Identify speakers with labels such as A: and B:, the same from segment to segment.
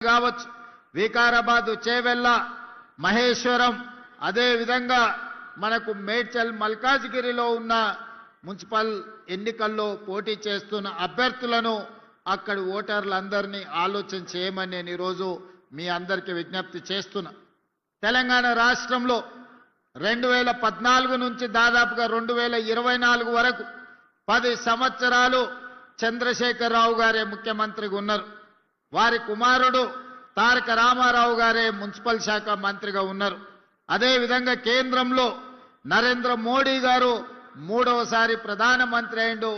A: కావచ్చు. వికారాబాద్ చేవెళ్ళ మహేశ్వరం అదే విధంగా మనకు మేడ్చల్ మల్కాజ్గిరిలో ఉన్న మున్సిపల్ ఎన్నికల్లో పోటీ చేస్తున్న అభ్యర్థులను అక్కడి ఓటర్లందరినీ ఆలోచన చేయమని నేను ఈరోజు మీ అందరికీ విజ్ఞప్తి చేస్తున్నా. తెలంగాణ రాష్ట్రంలో రెండు వేల పద్నాలుగు నుంచి దాదాపుగా రెండు వేల ఇరవై నాలుగు వరకు పది సంవత్సరాలు చంద్రశేఖరరావు గారే ముఖ్యమంత్రిగా ఉన్నారు. వారి కుమారుడు తారక రామారావు గారే మున్సిపల్ శాఖ మంత్రిగా ఉన్నారు. అదేవిధంగా కేంద్రంలో నరేంద్ర మోడీ గారు మూడవసారి ప్రధానమంత్రి అయిండు.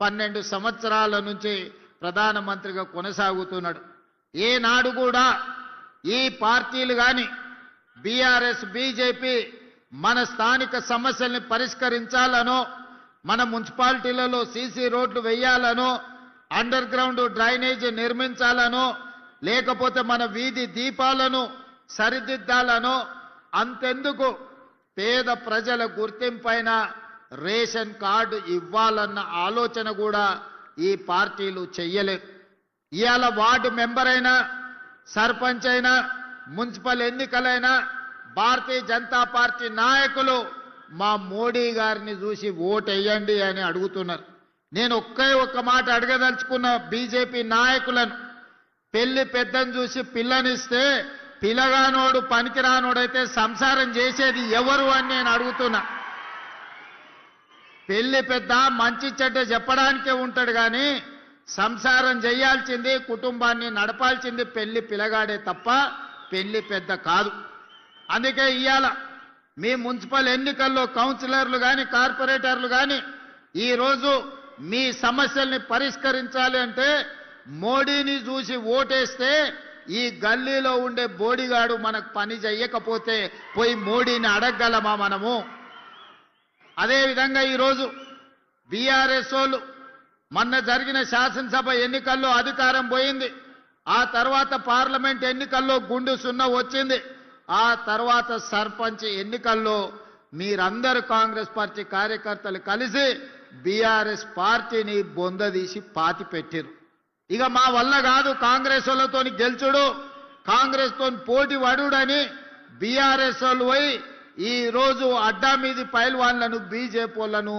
A: పన్నెండు సంవత్సరాల నుంచి ప్రధానమంత్రిగా కొనసాగుతున్నాడు. ఏనాడు కూడా ఈ పార్టీలు కానీ బీఆర్ఎస్ బీజేపీ మన స్థానిక సమస్యల్ని పరిష్కరించాలనో మన మున్సిపాలిటీలలో సీసీ రోడ్లు వేయాలనో అండర్ గ్రౌండ్ డ్రైనేజ్ నిర్మించాలనో లేకపోతే మన వీధి దీపాలను సరిదిద్దాలనో అంతెందుకు? పేద ప్రజల గుర్తింపైన రేషన్ కార్డు ఇవ్వాలన్న ఆలోచన కూడా ఈ పార్టీలు చెయ్యలేవు ఇవాళ వార్డు మెంబర్ అయినా సర్పంచ్ అయినా మున్సిపల్ ఎన్నికలైనా భారతీయ జనతా పార్టీ నాయకులు మా మోడీ గారిని చూసి ఓటేయండి అని అడుగుతున్నారు. నేను ఒక్కే ఒక్క మాట అడగదలుచుకున్న బీజేపీ నాయకులను పెళ్ళి పెద్దని చూసి పిల్లనిస్తే పిల్లగానోడు పనికిరానోడైతే సంసారం చేసేది ఎవరు అని నేను అడుగుతున్నా. పెళ్ళి పెద్ద మంచి చెడ్డ చెప్పడానికే ఉంటాడు కానీ సంసారం చేయాల్సింది కుటుంబాన్ని నడపాల్సింది పెళ్ళి పిల్లగాడే తప్ప పెళ్ళి పెద్ద కాదు. అందుకే ఇవాళ మీ మున్సిపల్ ఎన్నికల్లో కౌన్సిలర్లు కానీ కార్పొరేటర్లు కానీ ఈరోజు మీ సమస్యల్ని పరిష్కరించాలి అంటే మోడీని చూసి ఓటేస్తే ఈ గల్లీలో ఉండే బోడిగాడు మనకు పని చెయ్యకపోతే పోయి మోడీని అడగగలమా మనము? అదేవిధంగా ఈరోజు బీఆర్ఎస్ వాళ్ళు మొన్న జరిగిన శాసనసభ ఎన్నికల్లో అధికారం పోయింది. ఆ తర్వాత పార్లమెంట్ ఎన్నికల్లో గుండు సున్న వచ్చింది. ఆ తర్వాత సర్పంచ్ ఎన్నికల్లో మీరందరూ కాంగ్రెస్ పార్టీ కార్యకర్తలు కలిసి బీఆర్ఎస్ పార్టీని బొందదీసి పాతి పెట్టారు. ఇక మా వల్ల కాదు కాంగ్రెస్ వాళ్ళతో గెలుచుడు కాంగ్రెస్తో పోటీ పడుడని బీఆర్ఎస్ వాళ్ళు పోయి ఈ రోజు అడ్డా మీది పైల్వాన్లను బీజేపీ వాళ్ళను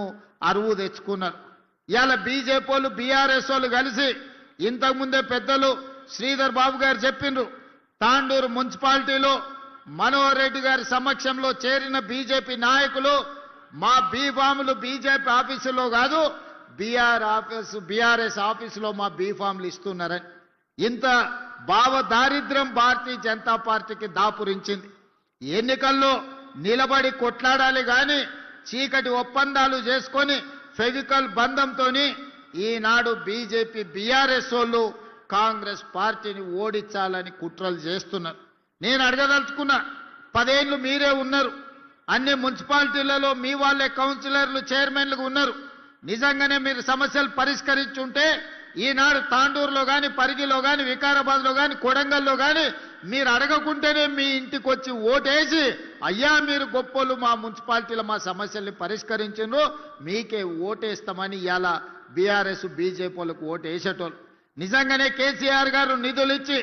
A: అరువు తెచ్చుకున్నారు. ఇవాళ బీజేపీ వాళ్ళు బీఆర్ఎస్ వాళ్ళు కలిసి ఇంతకుముందే పెద్దలు శ్రీధర్ బాబు గారు చెప్పిండ్రు తాండూరు మున్సిపాలిటీలో మనోహర్ రెడ్డి గారి సమక్షంలో చేరిన బీజేపీ నాయకులు మా బీఫాములు బీజేపీ ఆఫీసులో కాదు బీఆర్ ఆఫీసు బీఆర్ఎస్ ఆఫీసులో మా బీఫామ్లు ఇస్తున్నారని ఇంత భావ దారిద్ర్యం భారతీయ జనతా పార్టీకి దాపురించింది. ఎన్నికల్లో నిలబడి కొట్లాడాలి కానీ చీకటి ఒప్పందాలు చేసుకొని ఫెవికల్ బంధంతోని ఈనాడు బీజేపీ బీఆర్ఎస్ వాళ్ళు కాంగ్రెస్ పార్టీని ఓడించాలని కుట్రలు చేస్తున్నారు. నేను అడగదలుచుకున్నా పదేళ్ళు మీరే ఉన్నారు. అన్ని మున్సిపాలిటీలలో మీ వాళ్ళే కౌన్సిలర్లు చైర్మన్లుగా ఉన్నారు. నిజంగానే మీరు సమస్యలు పరిష్కరించుంటే ఈనాడు తాండూరులో కానీ పరిగిలో కానీ వికారాబాద్లో కానీ కొడంగల్లో కానీ మీరు అడగకుంటేనే మీ ఇంటికి వచ్చి ఓటేసి అయ్యా మీరు గొప్పలు మా మున్సిపాలిటీలో మా సమస్యల్ని పరిష్కరించిండ్రు మీకే ఓటేస్తామని ఇలా బీఆర్ఎస్ బీజేపీ వాళ్ళకు ఓటు వేసేటోళ్ళు నిజంగానే కేసీఆర్ గారు నిధులు ఇచ్చి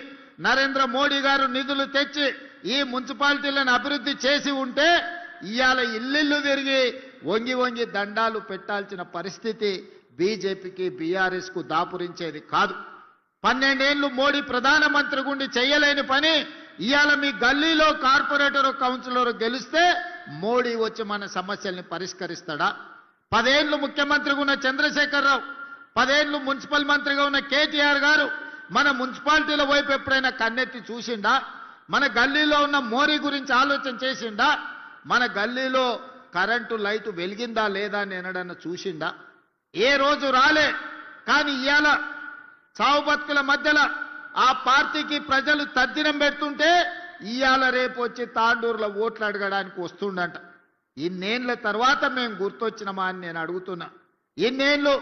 A: నరేంద్ర మోడీ గారు నిధులు తెచ్చి ఈ మున్సిపాలిటీలను అభివృద్ధి చేసి ఉంటే ఇవాళ ఇల్లిల్లు తిరిగి వంగి వంగి దండాలు పెట్టాల్సిన పరిస్థితి బీజేపీకి బీఆర్ఎస్కు దాపురించేది కాదు. పన్నెండేళ్ళు మోడీ ప్రధానమంత్రి గుండి చేయలేని పని ఇవాళ మీ గల్లీలో కార్పొరేటర్ కౌన్సిలర్ గెలిస్తే మోడీ వచ్చి మన సమస్యల్ని పరిష్కరిస్తాడా? పదేళ్ళు ముఖ్యమంత్రిగా ఉన్న చంద్రశేఖరరావు పదేళ్ళు మున్సిపల్ మంత్రిగా ఉన్న కేటీఆర్ గారు మన మున్సిపాలిటీల వైపు ఎప్పుడైనా కన్నెత్తి చూసిండా? మన గల్లీలో ఉన్న మోరీ గురించి ఆలోచన చేసిండా? మన గల్లీలో కరెంటు లైటు వెలిగిందా లేదా అని ఎనడన్నా ఏ రోజు రాలే. కానీ ఇవాళ చావు బతుకుల మధ్యలో ఆ పార్టీకి ప్రజలు తద్దినం పెడుతుంటే ఇవాళ రేపు వచ్చి తాండూరులో ఓట్లు అడగడానికి వస్తుండంట. ఇన్నేళ్ళ తర్వాత మేము గుర్తొచ్చినమా అని నేను అడుగుతున్నా. ఇన్నేళ్ళు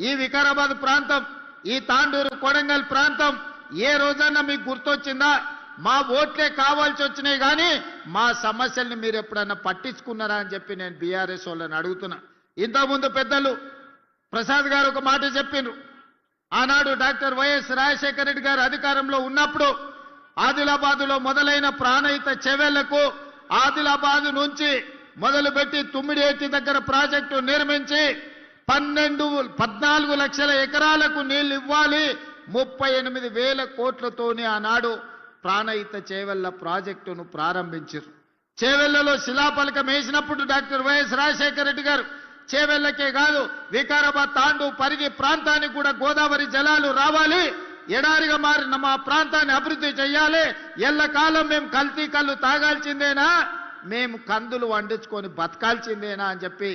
A: ఈ వికారాబాద్ ప్రాంతం ఈ తాండూరు కొడంగల్ ప్రాంతం ఏ రోజన్నా మీకు గుర్తొచ్చిందా? మా ఓట్లే కావాల్సి వచ్చినాయి కానీ మా సమస్యల్ని మీరు ఎప్పుడన్నా పట్టించుకున్నారా అని చెప్పి నేను బీఆర్ఎస్ వాళ్ళని అడుగుతున్నా. ఇంతకుముందు పెద్దలు ప్రసాద్ గారు ఒక మాట చెప్పిండ్రు. ఆనాడు డాక్టర్ వైఎస్ రాజశేఖర రెడ్డి గారు అధికారంలో ఉన్నప్పుడు ఆదిలాబాదులో మొదలైన ప్రాణహిత చెవెళ్ళకు ఆదిలాబాదు నుంచి మొదలుపెట్టి తుమ్మిడేటి దగ్గర ప్రాజెక్టు నిర్మించి పన్నెండు పద్నాలుగు లక్షల ఎకరాలకు నీళ్ళు ఇవ్వాలి. ముప్పై ఎనిమిది వేల కోట్లతోనే ఆనాడు ప్రాణహిత చేవెళ్ళ ప్రాజెక్టును ప్రారంభించారు చేవెళ్ళలో శిలాఫలకం వేసినప్పుడు డాక్టర్ వైఎస్ రాజశేఖర రెడ్డి గారు చేవెళ్ళకే కాదు వికారాబాద్ తాండు పరిగి ప్రాంతానికి కూడా గోదావరి జలాలు రావాలి ఎడారిగా మారిన మా ప్రాంతాన్ని అభివృద్ధి చేయాలి ఎల్లకాలం మేము కల్తీ కళ్ళు తాగాల్సిందేనా మేము కందులు వండించుకొని బతకాల్సిందేనా అని చెప్పి